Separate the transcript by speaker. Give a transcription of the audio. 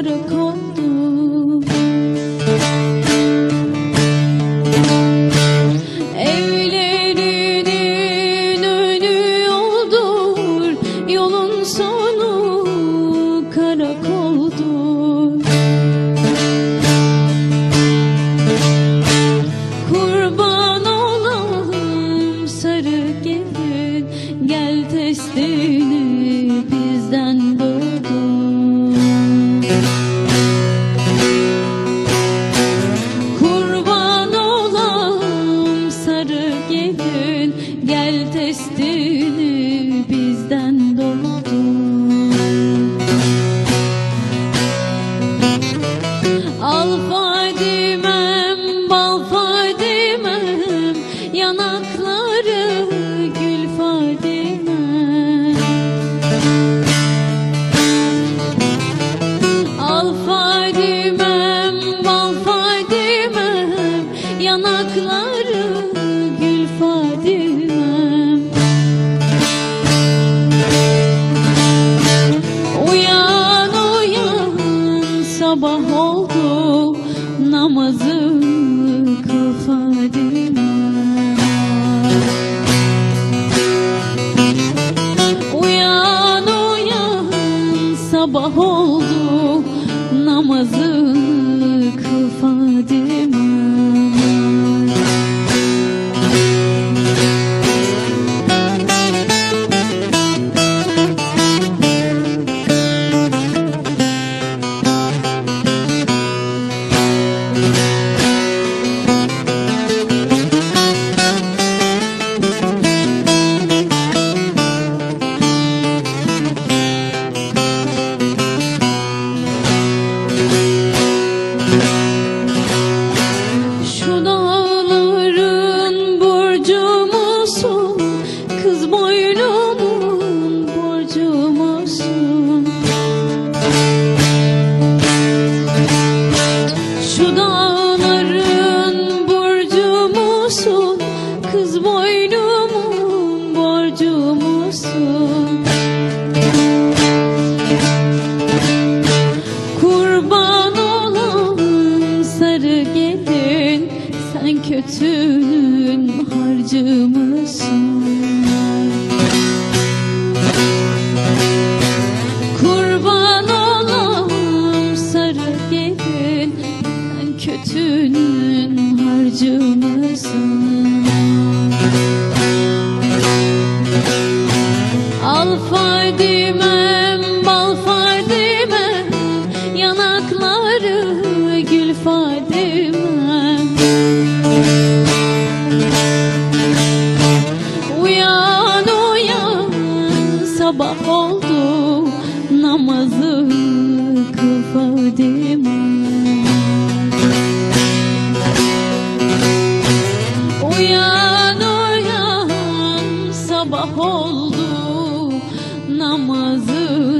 Speaker 1: yollara kondu Evlerinin önü yoldur Yolun sonu karakoldur. Kurban olalım sarı gelin Gel testini sabah oldu namazın bütünün harcamasın Al fardimem, bal fardimem Yanakları gül fardimem Uyan uyan sabah oldu namazı kıl fardimem razı